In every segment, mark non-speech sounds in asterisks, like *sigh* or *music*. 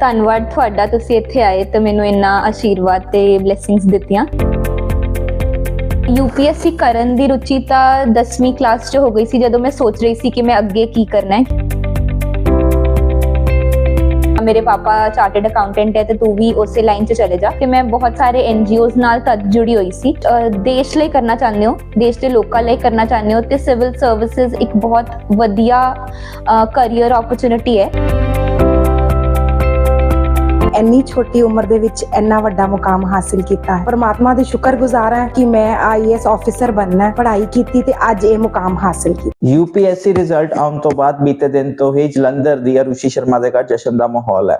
ਧੰਨਵਾਦ ਤੁਹਾਡਾ ਤੁਸੀਂ ਇੱਥੇ ਆਏ ਤੇ ਮੈਨੂੰ ਇੰਨਾ ਆਸ਼ੀਰਵਾਦ ਤੇ ਬਲੇਸਿੰਗਸ ਦਿੱਤੀਆਂ यूपीएससी ਕਰਨ ਦੀ ਰੁਚੀ ਤਾਂ 10ਵੀਂ ਕਲਾਸ 'ਚ ਹੋ ਗਈ ਸੀ ਜਦੋਂ ਮੈਂ ਸੋਚ ਰਹੀ ਸੀ ਕਿ ਮੈਂ ਅੱਗੇ ਕੀ ਕਰਨਾ ਹੈ ਮੇਰੇ ਪਾਪਾ ਚਾਰਟਰਡ ਅਕਾਊਂਟੈਂਟ ਹੈ ਤੇ ਤੂੰ ਵੀ ਉਸੇ ਲਾਈਨ 'ਚ ਚਲੇ ਜਾ ਤੇ ਮੈਂ ਬਹੁਤ ਸਾਰੇ ਐਨਜੀਓਜ਼ ਨਾਲ ਤਦ ਜੁੜੀ ਹੋਈ ਸੀ ਦੇਸ਼ ਲਈ ਕਰਨਾ ਚਾਹੁੰਦੇ ਹੋ ਦੇਸ਼ ਦੇ ਲੋਕਾਂ ਲਈ ਕਰਨਾ ਚਾਹੁੰਦੇ ਹੋ ਤੇ ਸਿਵਲ ਸਰਵਿਸਿਜ਼ ਇੱਕ ਬਹੁਤ ਵਧੀਆ ਕੈਰੀਅਰ ਓਪਰਚੁਨਿਟੀ ਹੈ ਇੰਨੀ ਛੋਟੀ ਉਮਰ ਦੇ ਵਿੱਚ ਇੰਨਾ ਵੱਡਾ ਮੁਕਾਮ ਹਾਸਿਲ ਕੀਤਾ ਹੈ। ਪਰਮਾਤਮਾ ਦੀ ਸ਼ੁਕਰਗੁਜ਼ਾਰ ਹਾਂ ਕਿ ਮੈਂ ਆਈਐਸ ਆਫੀਸਰ ਬਣਨਾ ਪੜ੍ਹਾਈ ਕੀਤੀ ਤੇ ਅੱਜ ਇਹ ਮੁਕਾਮ ਹਾਸਿਲ ਕੀਤਾ। ਯੂਪੀਐਸਸੀ ਰਿਜ਼ਲਟ ਆਉਣ ਤੋਂ ਬਾਅਦ ਬੀਤੇ ਦਿਨ ਤੋਂ ਹੀ ਜਲੰਧਰ ਦੀ ਅਰੁਸ਼ੀ ਸ਼ਰਮਾ ਦੇ ਘਰ ਜਸ਼ਨ ਦਾ ਮਾਹੌਲ ਹੈ।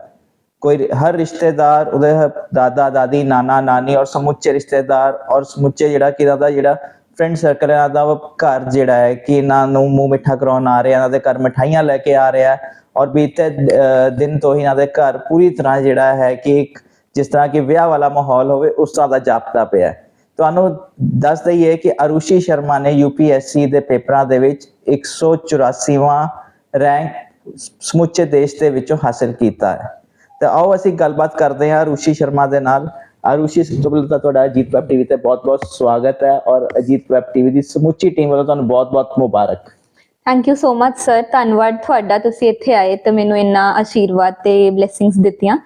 ਕੋਈ ਹਰ ਰਿਸ਼ਤੇਦਾਰ, ਉਹਦੇ ਦਾਦਾ, ਦਾਦੀ, ਨਾਨਾ, ਨਾਨੀ ਔਰ ਸਮੁੱਚੇ ਰਿਸ਼ਤੇਦਾਰ ਔਰ ਸਮੁੱਚੇ ਜਿਹੜਾ ਕਿ ਦਾ ਜਿਹੜਾ ਫਰੈਂਡ ਸਰਕਲ ਇਹਨਾਂ ਦਾ ਘਰ ਜਿਹੜਾ ਹੈ ਕਿ ਇਹਨਾਂ ਨੂੰ ਮੂੰਹ ਮਿੱਠਾ ਕਰਾਉਣ ਆ ਰਿਹਾ, ਇਹਨਾਂ ਦੇ ਘਰ ਮਠਾਈਆਂ ਲੈ ਕੇ ਆ ਰਿਹਾ ਔਰ ਬੀਤੇ ਦਿਨ ਤੋਂ ਹੀ ਇਹਨਾਂ ਦੇ ਘਰ ਪੂਰੀ ਤਰ੍ਹਾਂ ਜਿਹੜਾ ਹੈ ਕਿ ਇੱਕ ਜਿਸ ਤਰ੍ਹਾਂ ਕਿ ਵਿਆਹ ਵਾਲਾ ਮਾਹੌਲ ਹੋਵੇ, ਉਸ ਤਰ੍ਹਾਂ ਦਾ ਜਾਪਦਾ ਪਿਆ ਤੁਹਾਨੂੰ ਦੱਸ ਦਈਏ ਕਿ ਅਰੁਸ਼ੀ ਸ਼ਰਮਾ ਨੇ ਯੂਪੀਐਸਸੀ ਦੇ ਪੇਪਰਾਂ ਦੇ ਵਿੱਚ 184ਵਾਂ ਰੈਂਕ ਸਮੁੱਚੇ ਦੇਸ਼ ਦੇ ਵਿੱਚੋਂ ਹਾਸਲ ਕੀਤਾ ਹੈ। ਤਾਂ ਆਓ ਅਸੀਂ ਗੱਲਬਾਤ ਕਰਦੇ ਹਾਂ ਅਰੁਸ਼ੀ ਸ਼ਰਮਾ ਦੇ ਨਾਲ। ਅਰੁਸ਼ੀ, ਸਭ ਤੋਂ ਤੁਹਾਡਾ ਅਜੀਤ ਵੈਬ ਟੀਵੀ ਤੇ ਬਹੁਤ-ਬਹੁਤ ਸਵਾਗਤ ਹੈ ਔਰ ਅਜੀਤ ਵੈਬ ਟੀਵੀ ਦੀ ਸਮੁੱਚੀ ਟੀਮ ਵੱਲੋਂ ਤੁਹਾਨੂੰ ਬਹੁਤ-ਬਹੁਤ ਮੁਬਾਰਕ। Thank you so much sir ਧੰਨਵਾਦ ਤੁਹਾਡਾ ਤੁਸੀਂ ਇੱਥੇ ਆਏ ਤੇ ਮੈਨੂੰ ਇੰਨਾ ਆਸ਼ੀਰਵਾਦ ਤੇ ਬਲੇਸਿੰਗਸ ਦਿੱਤੀਆਂ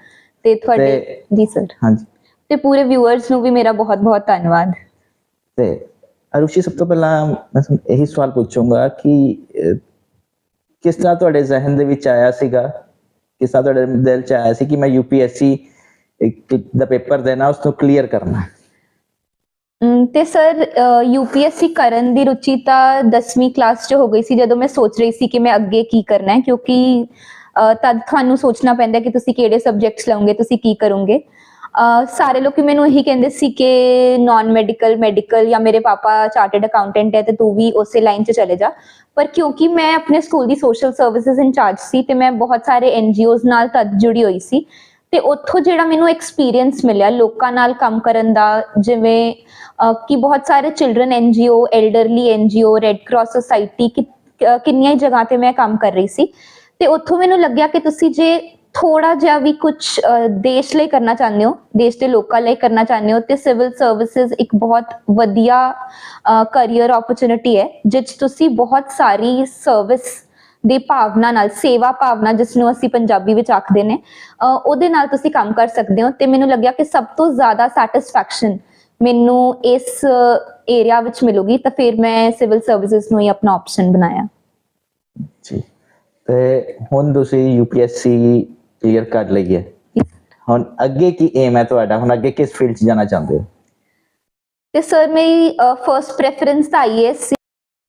ਤੇ ਤੁਹਾਡੇ ਜੀ ਸਰ ਹਾਂਜੀ। ਤੇ ਪੂਰੇ ਵਿਊਅਰਸ ਨੂੰ ਵੀ ਮੇਰਾ ਬਹੁਤ ਬਹੁਤ ਧੰਨਵਾਦ। ਤੇ ਅਰੁਸ਼ੀ ਸਭ ਤੋਂ ਪਹਿਲਾਂ ਮੈਂ ਤੁਹਾਨੂੰ ਇਹੀ ਸਵਾਲ ਪੁੱਛੂੰਗਾ ਕਿ ਕਿਸ ਤਰ੍ਹਾਂ ਤੁਹਾਡੇ ਜ਼ਿਹਨ ਦੇ ਵਿੱਚ ਆਇਆ ਸੀਗਾ? ਕਿਸ ਤਰ੍ਹਾਂ ਤੁਹਾਡੇ ਦਿਲ 'ਚ ਆਇਆ ਸੀ ਕਿ ਮੈਂ ਯੂਪੀਐਸਸੀ ਦਾ ਪੇਪਰ ਦੇਣਾ ਉਸ ਨੂੰ ਕਲੀਅਰ ਕਰਨਾ? ਤੇ ਸਰ ਯੂਪੀਐਸਸੀ ਕਰਨ ਦੀ ਰੁਚੀ ਤਾਂ 10ਵੀਂ ਕਲਾਸ 'ਚ ਹੋ ਗਈ ਸੀ, ਜਦੋਂ ਮੈਂ ਸੋਚ ਰਹੀ ਸੀ ਕਿ ਮੈਂ ਅੱਗੇ ਕੀ ਕਰਨਾ ਹੈ, ਕਿਉਂਕਿ ਤਦ ਤੁਹਾਨੂੰ ਸੋਚਣਾ ਪੈਂਦਾ ਕਿ ਤੁਸੀਂ ਕਿਹੜੇ ਸਬਜੈਕਟਸ ਲਓਗੇ, ਤੁਸੀਂ ਕੀ ਕਰੋਗੇ। ਸਾਰੇ ਲੋਕ ਮੈਨੂੰ ਇਹੀ ਕਹਿੰਦੇ ਸੀ ਕਿ ਨਾਨ ਮੈਡੀਕਲ ਮੈਡੀਕਲ ਜਾਂ ਮੇਰੇ ਪਾਪਾ ਚਾਰਟਰਡ ਅਕਾਊਂਟੈਂਟ ਹੈ ਤੇ ਤੂੰ ਵੀ ਉਸੇ ਲਾਈਨ 'ਚ ਚਲੇ ਜਾ। ਪਰ ਕਿਉਂਕਿ ਮੈਂ ਆਪਣੇ ਸਕੂਲ ਦੀ ਸੋਸ਼ਲ ਸਰਵਿਸਿਜ਼ ਇੰਚਾਰਜ ਸੀ ਤੇ ਮੈਂ ਬਹੁਤ ਸਾਰੇ ਐਨਜੀਓਜ਼ ਨਾਲ ਤਦ ਜੁੜੀ ਹੋਈ ਸੀ ਤੇ ਉੱਥੋਂ ਜਿਹੜਾ ਮੈਨੂੰ ਐਕਸਪੀਰੀਅੰਸ ਮਿਲਿਆ ਲੋਕਾਂ ਨਾਲ ਕੰਮ ਕਰਨ ਦਾ, ਜਿਵੇਂ ਕਿ ਬਹੁਤ ਸਾਰੇ ਚਿਲड्रन ਓ ਐਲਡਰਲੀ ਐਨ ਜੀ ਓ ਰੈੱਡ ਕਰਾਸ ਸੁਸਾਇਟੀ ਕਿੰਨੀਆਂ ਹੀ ਜਗ੍ਹਾ ਤੇ ਮੈਂ ਕੰਮ ਕਰ ਰਹੀ ਸੀ। ਤੇ ਉੱਥੋਂ ਮੈਨੂੰ ਲੱਗਿਆ ਕਿ ਤੁਸੀਂ ਜੇ ਥੋੜਾ ਜਿਹਾ ਵੀ ਕੁਝ ਦੇਸ਼ ਲਈ ਕਰਨਾ ਚਾਹੁੰਦੇ ਹੋ, ਦੇਸ਼ ਦੇ ਲੋਕਾਂ ਲਈ ਕਰਨਾ ਚਾਹੁੰਦੇ ਹੋ, ਤੇ ਸਿਵਲ ਸਰਵਿਸਿਜ਼ ਇੱਕ ਬਹੁਤ ਵਧੀਆ ਕੈਰੀਅਰ ਓਪਰਚ्युनिटी ਹੈ ਜਿੱਚ ਤੁਸੀਂ ਬਹੁਤ ਸਾਰੀ ਸਰਵਿਸ ਦੀ ਭਾਵਨਾ ਨਾਲ ਸੇਵਾ ਭਾਵਨਾ ਜਿਸ ਨੂੰ ਅਸੀਂ ਪੰਜਾਬੀ ਵਿੱਚ ਆਖਦੇ ਨੇ ਉਹਦੇ ਨਾਲ ਤੁਸੀਂ ਕੰਮ ਕਰ ਸਕਦੇ ਹੋ ਤੇ ਮੈਨੂੰ ਲੱਗਿਆ ਕਿ ਸਭ ਤੋਂ ਜ਼ਿਆਦਾ ਸੈਟੀਸਫੈਕਸ਼ਨ ਮੈਨੂੰ ਇਸ ਏਰੀਆ ਵਿੱਚ ਮਿਲੂਗੀ ਤਾਂ ਫਿਰ ਮੈਂ ਸਿਵਲ ਸਰਵਿਸਿਜ਼ ਨੂੰ ਹੀ ਆਪਣਾ ਆਪਸ਼ਨ ਬਣਾਇਆ। ਜੀ ਤੇ ਹੁਣ ਤੁਸੀਂ ਯੂਪੀਐਸਸੀ ਕਲੀਅਰ ਕਰ ਲਈ ਹੈ ਹੁਣ ਅੱਗੇ ਕੀ ਏਮ ਹੈ ਤੁਹਾਡਾ? ਹੁਣ ਅੱਗੇ ਕਿਸ ਫੀਲਡ 'ਚ ਜਾਣਾ ਚਾਹੁੰਦੇ ਹੋ? ਤੇ ਸਰ ਮੇਰੀ ਫਰਸਟ ਪ੍ਰੈਫਰੈਂਸ ਤਾਂ ਆਈਐਸ ਸੀ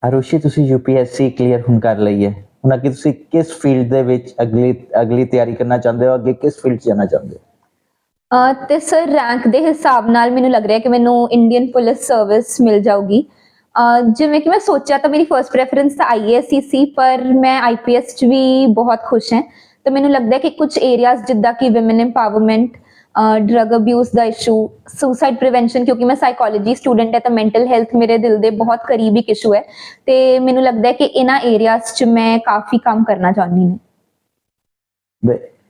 ਅਰੁਸ਼ੀ ਤੁਸੀਂ ਯੂਪੀਐਸਸੀ ਕਲੀਅਰ ਹੁਣ ਕਰ ਲਈ ਹੈ ਹੁਣ ਅੱਗੇ ਤੁਸੀਂ ਕਿਸ ਫੀਲਡ ਦੇ ਵਿੱਚ ਅਗਲੀ ਅਗਲੀ ਤਿਆਰੀ ਕਰਨਾ ਚਾਹੁੰਦੇ ਹੋ? ਅੱਗੇ ਕਿਸ ਫੀਲਡ 'ਚ ਜਾਣਾ ਚਾਹੁੰਦੇ ਹੋ? ਤੇ ਸਰ ਰੈਂਕ ਦੇ ਹਿਸਾਬ ਨਾਲ ਮੈਨੂੰ ਲੱਗ ਰਿਹਾ ਕਿ ਮੈਨੂੰ ਇੰਡੀਅਨ ਪੁਲਿਸ ਸਰਵਿਸ ਮਿਲ ਜਾਊਗੀ। ਜਿਵੇਂ ਕਿ ਮੈਂ ਸੋਚਿਆ ਤਾਂ ਮੇਰੀ ਫਰਸਟ ਪ੍ਰੈਫਰੈਂਸ ਤਾਂ ਆਈਏਐਸ ਸੀ, ਪਰ ਮੈਂ ਆਈਪੀਐਸ 'ਚ ਵੀ ਬਹੁਤ ਖੁਸ਼ ਹਾਂ। ਤੇ ਮੈਨੂੰ ਲੱਗਦਾ ਹੈ ਕਿ ਕੁਝ ਏਰੀਆਜ਼ ਜਿੱਦਾਂ ਕਿ ਔਮਨ ਐਮਪਾਵਰਮੈਂਟ ਡਰਗ ਅਬਿਊਜ਼ ਦਾ ਇਸ਼ੂ ਸੁਸਾਈਡ ਪ੍ਰੀਵੈਂਸ਼ਨ ਕਿਉਂਕਿ ਮੈਂ ਸਾਈਕੋਲੋਜੀ ਸਟੂਡੈਂਟ ਹੈ ਤਾਂ ਮੈਂਟਲ ਹੈਲਥ ਮੇਰੇ ਦਿਲ ਦੇ ਬਹੁਤ ਕਰੀਬ ਇੱਕ ਇਸ਼ੂ ਹੈ। ਤੇ ਮੈਨੂੰ ਲੱਗਦਾ ਹੈ ਕਿ ਇਹਨਾਂ ਏਰੀਆਜ਼ 'ਚ ਮੈਂ ਕਾਫੀ ਕੰਮ ਕਰਨਾ ਚਾਹੁੰਦੀ ਹਾਂ।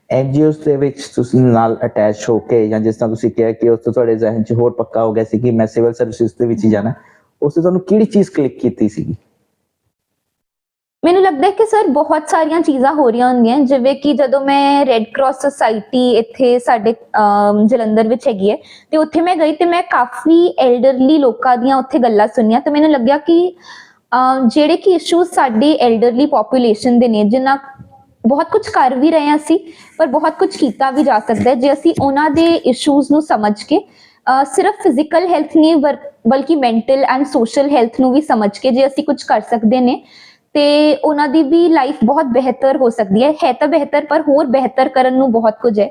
ਐਨਜੀਓਸ ਦੇ ਵਿੱਚ ਤੁਸੀਂ ਨਾਲ ਅਟੈਚ ਹੋ ਕੇ ਜਾਂ ਜਿਸ ਤਰ੍ਹਾਂ ਤੁਸੀਂ ਕਿਹਾ ਕਿ ਉਸ ਤੋਂ ਤੁਹਾਡੇ ਜ਼ਿਹਨ 'ਚ ਹੋਰ ਪੱਕਾ ਹੋ ਗਿਆ ਸੀ ਕਿ ਮੈਂ ਸਿਵਲ ਸਰਵਿਸਿਜ਼ ਦੇ ਵਿੱਚ ਹੀ ਜਾਣਾ, ਉਸ ਤੇ ਤੁਹਾਨੂੰ ਕਿਹੜੀ ਚੀਜ਼ ਕਲਿੱਕ ਕੀਤੀ ਸੀਗੀ? ਮੈਨੂੰ ਲੱਗਦਾ ਹੈ ਕਿ ਸਰ ਬਹੁਤ ਸਾਰੀਆਂ ਚੀਜ਼ਾਂ ਹੋ ਰਹੀਆਂ ਹੁੰਦੀਆਂ ਜਿਵੇਂ ਕਿ ਜਦੋਂ ਮੈਂ ਰੈੱਡ ਕਰਾਸ ਸੁਸਾਇਟੀ ਇੱਥੇ ਸਾਡੇ ਜਲੰਧਰ ਵਿੱਚ ਹੈਗੀ ਹੈ, ਤੇ ਉੱਥੇ ਮੈਂ ਗਈ ਤੇ ਮੈਂ ਕਾਫੀ ਐਲਡਰਲੀ ਲੋਕਾਂ ਦੀਆਂ ਉੱਥੇ ਗੱਲਾਂ ਸੁਣੀਆਂ, ਤੇ ਮੈਨੂੰ ਲੱਗਿਆ ਕਿ ਜਿਹੜੇ ਕਿ ਇਸ਼ੂਜ਼ ਸਾਡੇ ਐਲਡਰਲੀ ਪੋਪੂਲੇਸ਼ਨ ਦੇ ਨੇ ਜਿਨ੍ਹਾਂ ਬਹੁਤ ਕੁਝ ਕਰ ਵੀ ਰਹੇ ਹਾਂ ਅਸੀਂ, ਪਰ ਬਹੁਤ ਕੁਝ ਕੀਤਾ ਵੀ ਜਾ ਸਕਦਾ ਜੇ ਅਸੀਂ ਉਹਨਾਂ ਦੇ ਇਸ਼ੂਜ਼ ਨੂੰ ਸਮਝ ਕੇ ਸਿਰਫ ਫਿਜ਼ੀਕਲ ਹੈਲਥ ਨਹੀਂ, ਵਰ- ਬਲਕਿ ਮੈਂਟਲ ਐਂਡ ਸੋਸ਼ਲ ਹੈਲਥ ਨੂੰ ਵੀ ਸਮਝ ਕੇ ਜੇ ਅਸੀਂ ਕੁਝ ਕਰ ਸਕਦੇ ਨੇ ਤੇ ਉਹਨਾਂ ਦੀ ਵੀ ਲਾਈਫ ਬਹੁਤ ਬਿਹਤਰ ਹੋ ਸਕਦੀ ਹੈ। ਹੈ ਤਾਂ ਬਿਹਤਰ ਪਰ ਹੋਰ ਬਿਹਤਰ ਕਰਨ ਨੂੰ ਬਹੁਤ ਕੁਝ ਹੈ।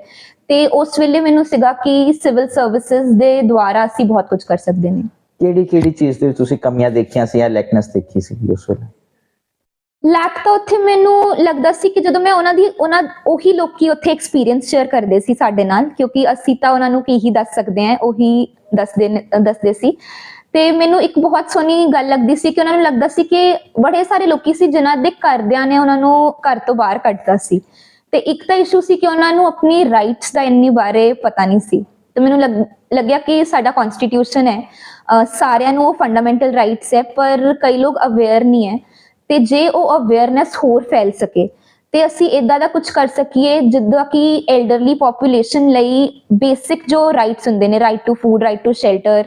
ਤੇ ਉਸ ਵੇਲੇ ਮੈਨੂੰ ਸੀਗਾ ਕਿ ਸਿਵਲ ਸਰਵਿਸਿਜ਼ ਦੇ ਦੁਆਰਾ ਅਸੀਂ ਬਹੁਤ ਕੁਝ ਕਰ ਸਕਦੇ ਨੇ। ਕਿਹੜੀ ਕਿਹੜੀ ਚੀਜ਼ ਦੇ ਤੁਸੀਂ ਕਮੀਆਂ ਦੇਖੀਆਂ ਸੀ ਜਾਂ ਲੈਕਨੈਸ ਦੇਖੀ ਸੀ ਉਸ ਵੇਲੇ? ਲੈਕ ਤਾਂ ਉੱਥੇ ਮੈਨੂੰ ਲੱਗਦਾ ਸੀ ਕਿ ਜਦੋਂ ਮੈਂ ਉਹਨਾਂ ਦੀ ਉਹਨਾਂ ਉਹੀ ਲੋਕੀ ਉੱਥੇ ਐਕਸਪੀਰੀਅੰਸ ਸ਼ੇਅਰ ਕਰਦੇ ਸੀ ਸਾਡੇ ਨਾਲ ਕਿਉਂਕਿ ਅਸੀਂ ਤਾਂ ਉਹਨਾਂ ਨੂੰ ਕੀ ਹੀ ਦੱਸ ਸਕਦੇ ਹਾਂ ਉਹੀ ਦੱਸਦੇ ਦੱਸਦੇ ਸੀ। ਤੇ ਮੈਨੂੰ ਇੱਕ ਬਹੁਤ ਸੋਹਣੀ ਗੱਲ ਲੱਗਦੀ ਸੀ ਕਿ ਉਹਨਾਂ ਨੂੰ ਲੱਗਦਾ ਸੀ ਕਿ ਬੜੇ ਸਾਰੇ ਲੋਕੀ ਸੀ ਜਿਨ੍ਹਾਂ ਦੇ ਘਰਦਿਆਂ ਨੇ ਉਹਨਾਂ ਨੂੰ ਘਰ ਤੋਂ ਬਾਹਰ ਕੱਢਤਾ ਸੀ। ਤੇ ਇੱਕ ਤਾਂ ਇਸ਼ੂ ਸੀ ਕਿ ਉਹਨਾਂ ਨੂੰ ਆਪਣੀ ਰਾਈਟਸ ਦਾ ਇੰਨੀ ਬਾਰੇ ਪਤਾ ਨਹੀਂ ਸੀ। ਤੇ ਮੈਨੂੰ ਲੱਗਿਆ ਕਿ ਸਾਡਾ ਕਨਸਟੀਟਿਊਸ਼ਨ ਹੈ ਸਾਰਿਆਂ ਨੂੰ ਉਹ ਫੰਡਾਮੈਂਟਲ ਰਾਈਟਸ ਹੈ, ਪਰ ਕਈ ਲੋਕ ਅਵੇਅਰ ਨਹੀਂ ਹੈ। ਤੇ ਜੇ ਉਹ ਅਵੇਅਰਨੈਸ ਹੋਰ ਫੈਲ ਸਕੇ, ਤੇ ਅਸੀਂ ਇਦਾਂ ਦਾ ਕੁਝ ਕਰ ਸਕੀਏ, ਜਿੱਦਾਂ ਕਿ ਐਲਡਰਲੀ ਪੋਪੂਲੇਸ਼ਨ ਲਈ ਬੇਸਿਕ ਜੋ ਰਾਈਟਸ ਹੁੰਦੇ ਨੇ right to food right to shelter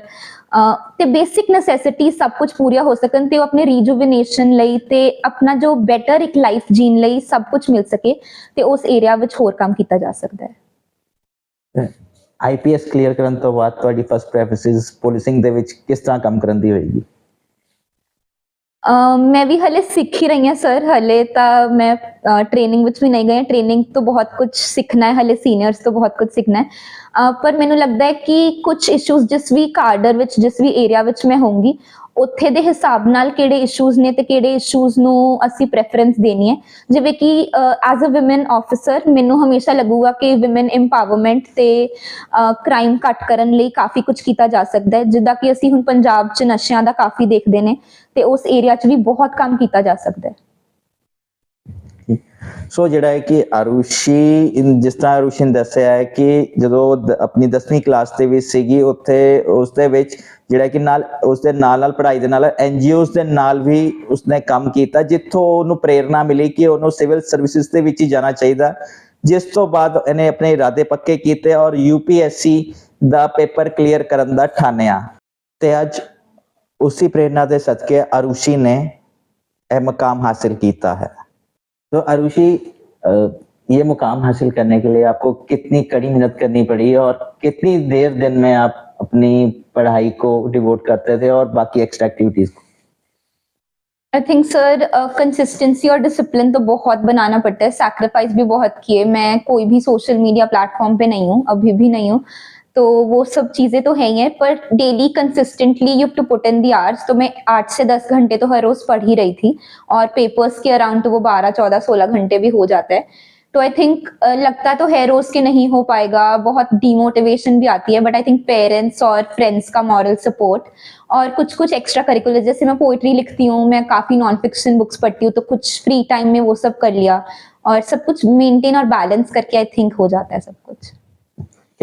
ਤੇ ਬੇਸਿਕ ਨੈਸੈਸਿਟੀ ਸਭ ਕੁਝ ਪੂਰੀਆਂ ਹੋ ਸਕਣ ਤੇ ਉਹ ਆਪਣੇ ਰੀਜੂਵਿਨੇਸ਼ਨ ਲਈ ਤੇ ਆਪਣਾ ਜੋ ਬੈਟਰ ਇੱਕ ਲਾਈਫ ਜੀਣ ਲਈ ਸਭ ਕੁਝ ਮਿਲ ਸਕੇ ਤੇ ਉਸ ਏਰੀਆ ਵਿੱਚ ਹੋਰ ਕੰਮ ਕੀਤਾ ਜਾ ਸਕਦਾ ਹੈ। ਆਈਪੀਐਸ ਕਲੀਅਰ ਕਰਨ ਤੋਂ ਬਾਅਦ ਤੁਹਾਡੀ ਫਸਟ ਪ੍ਰੈਫਰੈਂਸ ਪੁਲਿਸਿੰਗ ਦੇ ਵਿੱਚ ਕਿਸ ਤਰ੍ਹਾਂ ਕੰਮ ਕਰਨ ਦੀ ਹੋਏਗੀ? ਅਮ ਮੈਂ ਵੀ ਹਲੇ ਸਿੱਖ ਹੀ ਰਹੀ ਹਾਂ ਸਰ ਹਲੇ ਤਾਂ ਮੈਂ ਟ੍ਰੇਨਿੰਗ ਵਿੱਚ ਵੀ ਨਹੀਂ ਗਈ ਟ੍ਰੇਨਿੰਗ ਤੋਂ ਬਹੁਤ ਕੁਝ ਸਿੱਖਣਾ ਹੈ। ਹਲੇ ਸੀਨੀਅਰਸ ਤੋਂ ਬਹੁਤ ਕੁਝ ਸਿੱਖਣਾ ਹੈ। ਪਰ ਮੈਨੂੰ ਲੱਗਦਾ ਹੈ ਕਿ ਕੁਝ ਇਸ਼ੂਜ਼ ਜਿਸ ਵੀ ਕਾਰਡਰ ਵਿੱਚ, ਜਿਸ ਵੀ ਏਰੀਆ ਵਿੱਚ ਮੈਂ ਹੋਊਂਗੀ ਉੱਥੇ ਦੇ ਹਿਸਾਬ ਨਾਲ ਕਿਹੜੇ ਇਸ਼ੂਜ਼ ਨੇ ਤੇ ਕਿਹੜੇ ਇਸ਼ੂਜ਼ ਨੂੰ ਅਸੀਂ ਪ੍ਰੈਫਰੈਂਸ ਦੇਣੀ ਹੈ। ਜਿਵੇਂ ਕਿ ਐਜ਼ ਅ ਔਮਨ ਆਫੀਸਰ ਮੈਨੂੰ ਹਮੇਸ਼ਾ ਲੱਗੂਗਾ ਕਿ ਔਮਨ ਇੰਪਾਵਰਮੈਂਟ ਤੇ ਕ੍ਰਾਈਮ ਘੱਟ ਕਰਨ ਲਈ ਕਾਫੀ ਕੁਝ ਕੀਤਾ ਜਾ ਸਕਦਾ ਹੈ। ਜਿੱਦਾਂ ਕਿ ਅਸੀਂ ਹੁਣ ਪੰਜਾਬ 'ਚ ਨਸ਼ਿਆਂ ਦਾ ਕਾਫੀ ਦੇਖਦੇ ਨੇ ਤੇ ਉਸ ਏਰੀਆ 'ਚ ਵੀ ਬਹੁਤ ਕੰਮ ਕੀਤਾ ਜਾ ਸਕਦਾ ਹੈ। ਸੋ ਜਿਹੜਾ ਹੈ ਕਿ ਅਰੁਸ਼ੀ ਜਿਸ ਤਰ੍ਹਾਂ ਅਰੁਸ਼ੀ ਨੇ ਦੱਸਿਆ ਹੈ ਕਿ ਜਦੋਂ ਆਪਣੀ 10ਵੀਂ ਕਲਾਸ ਦੇ ਵਿੱਚ ਸੀਗੀ, ਉੱਥੇ ਉਸ ਦੇ ਵਿੱਚ ਜਿਹੜਾ ਕਿ ਨਾਲ, ਉਸ ਦੇ ਨਾਲ ਨਾਲ ਪੜ੍ਹਾਈ ਦੇ ਨਾਲ ਐਨਜੀਓਸ ਦੇ ਨਾਲ ਵੀ ਉਸਨੇ ਕੰਮ ਕੀਤਾ, ਜਿੱਥੋਂ ਉਹਨੂੰ ਪ੍ਰੇਰਣਾ ਮਿਲੀ ਕਿ ਉਹਨੂੰ ਸਿਵਲ ਸਰਵਿਸਿਜ਼ ਦੇ ਵਿੱਚ ਹੀ ਜਾਣਾ ਚਾਹੀਦਾ। ਜਿਸ ਤੋਂ ਬਾਅਦ ਇਹਨੇ ਆਪਣੇ ਇਰਾਦੇ ਪੱਕੇ ਕੀਤੇ ਔਰ ਯੂ ਪੀ ਐਸ ਸੀ ਦਾ ਪੇਪਰ ਕਲੀਅਰ ਕਰਨ ਦਾ ਠਾਨਿਆ। ਤੇ ਅੱਜ ਉਸੇ ਪ੍ਰੇਰਣਾ ਦੇ ਸਦਕੇ ਅਰੁਸ਼ੀ ਨੇ ਇਹ ਮਕਾਮ ਹਾਸਲ ਕੀਤਾ ਹੈ। तो आरुषि अ, ये मुकाम हासिल करने के लिए आपको कितनी कड़ी मेहनत करनी पड़ी और कितनी देर दिन में आप अपनी पढ़ाई को डिवोट करते थे और बाकी एक्स्ट्रा एक्टिविटीज़ को? आई थिंक सर कंसिस्टेंसी और डिसिप्लिन तो बहुत बनाना पड़ता है। सैक्रिफाइस भी बहुत किए। मैं कोई भी सोशल मीडिया प्लेटफॉर्म पे नहीं हूँ अभी भी नहीं हूँ। तो वो सब चीज़ें तो है ही हैं, पर daily consistently you to put in the hours तो मैं आठ से दस घंटे तो हर रोज़ पढ़ ही रही थी और पेपर्स के अराउंड तो वो बारह, चौदह, सोलह घंटे भी हो जाता है। तो आई थिंक लगता तो है रोज के नहीं हो पाएगा, बहुत डीमोटिवेशन भी आती है बट आई थिंक पेरेंट्स और फ्रेंड्स का मॉरल सपोर्ट और कुछ कुछ एक्स्ट्रा करिकुलर जैसे मैं पोइट्री लिखती हूँ, मैं काफ़ी नॉन फिक्शन बुक्स पढ़ती हूँ तो कुछ फ्री टाइम में वो सब कर लिया और सब कुछ मेंटेन और बैलेंस करके आई थिंक हो जाता है सब कुछ।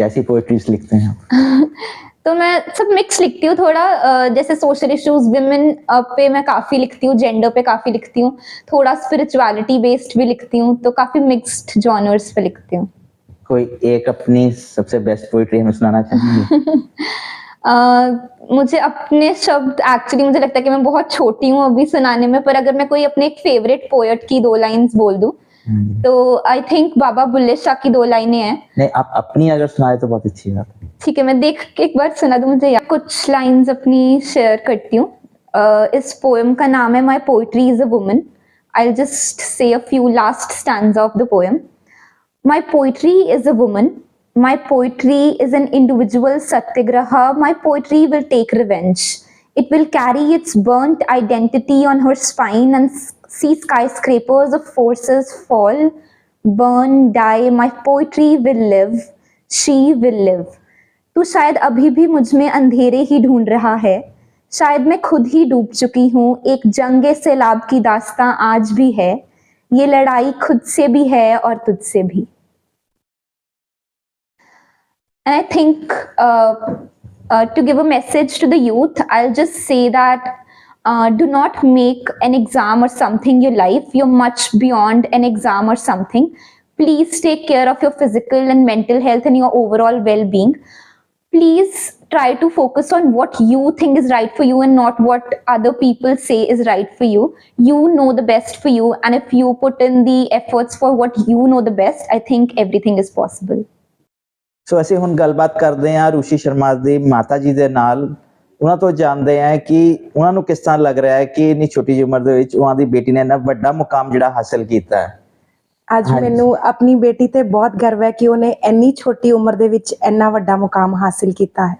कैसी पोएट्रीज लिखते हैं *laughs* तो मैं सब मिक्स लिखती हूँ थोड़ा जैसे सोशल इश्यूज़ विमेन पे मैं काफ़ी लिखती हूँ जेंडर पे काफ़ी लिखती हूँ थोड़ा स्पिरिचुअलिटी बेस्ड भी लिखती हूँ तो काफ़ी मिक्स्ड जॉनर्स पे लिखती हूँ कोई एक अपनी सबसे बेस्ट पोएट्री हमें सुनाना चाहेंगे *laughs* अ, मुझे अपने शब्द एक्चुअली मुझे लगता है कि मैं बहुत छोटी हूँ अभी सुनाने में पर अगर मैं कोई अपने एक फेवरेट पोएट की दो लाइंस बोल दूँ। तो आई थिंक बाबा बुल्ले शाह की दो लाइनें हैं। नहीं आप अपनी अगर सुनाए तो बहुत अच्छी बात है। ठीक है मैं देख के एक बार सुना दूँ मुझे याद। कुछ लाइंस अपनी शेयर करती हूँ। अ, इस पोएम का नाम है my poetry is a woman I just say a few last stand of the poem my poetry is a woman my poetry is an individual satyagraha my poetry will take revenge it will carry its burnt identity on her spine and s- see skyscrapers of forces fall burn die my poetry will live she will live तू शायद अभी भी मुझ में अंधेरे ही ढूंढ रहा है शायद मैं खुद ही डूब चुकी हूँ एक जंगे से लाभ की दास्तां आज भी है ये लड़ाई खुद से भी है और तुझसे भी And I think uh, uh, to give a message to the youth, I'll just say that uh, do not make an exam or something your life. You're much beyond an exam or something. Please take care of your physical and mental health and your overall well being. Please try to focus on what you think is right for you and not what other people say is right for you. You know the best for you, and if you put in the efforts for what you know the best, I think everything is possible. So ਅਸੀਂ ਹੁਣ ਗੱਲਬਾਤ ਕਰਦੇ ਹਾਂ ਰੂਸ਼ੀ ਸ਼ਰਮਾ ਦੀ ਮਾਤਾ ਜੀ ਦੇ ਨਾਲ ਉਹਨਾਂ ਤੋਂ ਜਾਣਦੇ ਹਾਂ ਕਿ ਉਹਨਾਂ ਨੂੰ ਕਿਸ ਤਰ੍ਹਾਂ ਲੱਗ ਰਿਹਾ ਹੈ ਕਿ ਇੰਨੀ ਛੋਟੀ ਜਿਹੀ ਉਮਰ ਦੇ ਵਿੱਚ ਉਹਨਾਂ ਦੀ ਬੇਟੀ ਨੇ ਇੰਨਾ ਵੱਡਾ ਮੁਕਾਮ ਜਿਹੜਾ ਹਾਸਲ ਕੀਤਾ ਹੈ। ਅੱਜ। ਮੈਨੂੰ ਆਪਣੀ ਬੇਟੀ ਤੇ ਬਹੁਤ ਗਰਵ ਹੈ ਕਿ ਉਹਨੇ ਇੰਨੀ ਛੋਟੀ ਉਮਰ ਦੇ ਵਿੱਚ ਇੰਨਾ ਵੱਡਾ ਮੁਕਾਮ ਹਾਸਿਲ ਕੀਤਾ ਹੈ।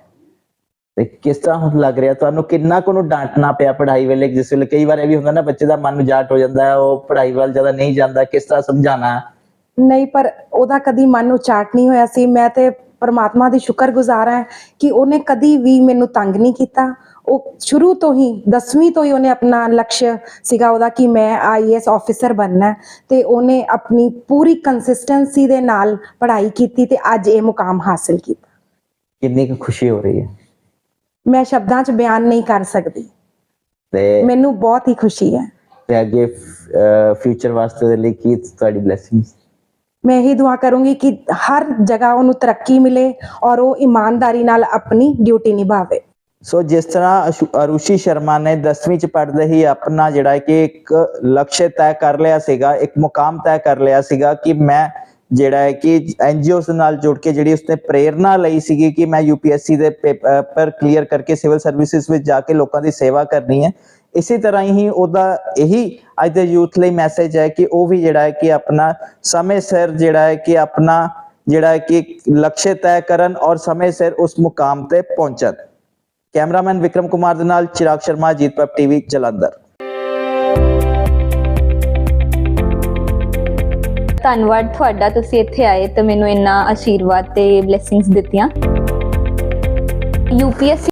ਤੇ ਕਿਸ ਤਰ੍ਹਾਂ ਹੁਣ ਲੱਗ ਰਿਹਾ ਤੁਹਾਨੂੰ? ਕਿੰਨਾ ਕੁ ਨੂੰ ਡਾਂਟਣਾ ਪਿਆ ਪੜ੍ਹਾਈ ਵੇਲੇ? ਜਿਸ ਵੇਲੇ ਕਈ ਵਾਰ ਇਹ ਵੀ ਹੁੰਦਾ ਨਾ ਬੱਚੇ ਦਾ ਮਨ ਉਜਾਟ ਹੋ ਜਾਂਦਾ ਹੈ ਉਹ ਪੜ੍ਹਾਈ ਵੱਲ ਜ਼ਿਆਦਾ ਨਹੀਂ ਜਾਂਦਾ। ਕਿਸ ਤਰ੍ਹਾਂ ਸਮਝਾਣਾ? ਨਹੀਂ ਪਰ ਉਹਦਾ ਕਦੀ ਮਨ ਉਚਾਟ ਨਹੀਂ ਹੋਇਆ ਸੀ। ਮੈਂ ਤੇ ਪਰਮਾਤਮਾ ਦੀ ਸ਼ੁਕਰਗੁਜ਼ਾਰ ਹਾਂ ਕਿ ਉਹਨੇ ਕਦੀ ਵੀ ਮੈਨੂੰ ਤੰਗ ਨਹੀਂ ਕੀਤਾ। ਉਹ ਸ਼ੁਰੂ ਤੋਂ ਹੀ 10ਵੀਂ ਤੋਂ ਹੀ ਉਹਨੇ ਆਪਣਾ ਲਕਸ਼ ਸੀਗਾ ਉਹਦਾ ਕਿ ਮੈਂ ਆਈਐਸ ਆਫੀਸਰ ਬਣਨਾ ਤੇ ਉਹਨੇ ਆਪਣੀ ਪੂਰੀ ਕੰਸਿਸਟੈਂਸੀ ਦੇ ਨਾਲ ਪੜ੍ਹਾਈ ਕੀਤੀ ਤੇ ਅੱਜ ਇਹ ਮੁਕਾਮ ਹਾਸਿਲ ਕੀਤਾ। ਕਿੰਨੀ ਕੁ ਖੁਸ਼ੀ ਹੋ ਰਹੀ ਹੈ? ਮੈਂ ਸ਼ਬਦਾਂ 'ਚ ਬਿਆਨ ਨਹੀਂ ਕਰ ਸਕਦੀ। ਤੇ ਮੈਨੂੰ ਬਹੁਤ ਹੀ ਖੁਸ਼ੀ ਹੈ। ਤੇ ਅੱਗੇ ਫਿਊਚਰ ਵਾਸਤੇ ਦੇ ਲਈ ਕੀ ਤੁਹਾਡੀ ਬਲੇਸਿੰਗਸ ਮੈਂ ਇਹੀ ਦੁਆ ਕਰੂੰਗੀ ਕਿ ਹਰ ਜਗ੍ਹਾ ਉਹਨੂੰ ਤਰੱਕੀ ਮਿਲੇ ਔਰ ਉਹ ਇਮਾਨਦਾਰੀ ਨਾਲ ਆਪਣੀ ਡਿਊਟੀ ਨਿਭਾਵੇ। ਸੋ ਜਿਸ ਤਰ੍ਹਾਂ ਅਰੁਸ਼ੀ ਸ਼ਰਮਾ ਨੇ 10ਵੀਂ ਚ ਪੜ੍ਹਦੇ ਹੀ ਆਪਣਾ ਜਿਹੜਾ ਕਿ ਇੱਕ ਲਕਸ਼ ਤੈਅ ਕਰ ਲਿਆ ਸੀਗਾ, ਇੱਕ ਮੁਕਾਮ ਤੈਅ ਕਰ ਲਿਆ ਸੀਗਾ ਕਿ ਮੈਂ ਜਿਹੜਾ ਹੈ ਕਿ ਐਨਜੀਓਸ ਨਾਲ ਜੁੜ ਕੇ ਜਿਹੜੀ ਉਸਨੇ ਪ੍ਰੇਰਣਾ ਲਈ ਸੀਗੀ ਕਿ ਮੈਂ ਯੂਪੀਐਸਸੀ ਦੇ ਪੇਪਰ ਕਲੀਅਰ ਕਰਕੇ ਸਿਵਲ ਸਰਵਿਸਿਜ਼ ਵਿੱਚ ਜਾ ਕੇ ਲੋਕਾਂ ਦੀ ਸੇਵਾ ਕਰਨੀ ਹੈ ਇਸੇ ਤਰ੍ਹਾਂ ਹੀ ਉਹਦਾ ਇਹੀ ਅੱਜ ਦੇ ਯੂਥ ਲਈ ਮੈਸੇਜ ਹੈ ਕਿ ਉਹ ਵੀ ਜਿਹੜਾ ਹੈ ਕਿ ਆਪਣਾ ਸਮੇਂ ਸਿਰ ਜਿਹੜਾ ਹੈ ਕਿ ਆਪਣਾ ਜਿਹੜਾ ਹੈ ਕਿ ਲਕਸ਼ ਤੈਅ ਕਰਨ ਔਰ ਸਮੇਂ ਸਿਰ ਉਸ ਮੁਕਾਮ ਤੇ ਪਹੁੰਚਣ। ਕੈਮਰਾਮੈਨ ਵਿਕਰਮ ਕੁਮਾਰ ਦੇ ਨਾਲ ਚਿਰਾਗ ਸ਼ਰਮਾ, ਜੀਤ ਟੀਵੀ, ਜਲੰਧਰ। ਧੰਨਵਾਦ ਤੁਹਾਡਾ, ਤੁਸੀਂ ਇੱਥੇ ਆਏ ਤੇ ਮੈਨੂੰ ਇੰਨਾ ਆਸ਼ੀਰਵਾਦ ਤੇ ਬਲੇਸਿੰਗਸ ਦਿੱਤੀਆਂ। ਯੂਪੀਐਸਸੀ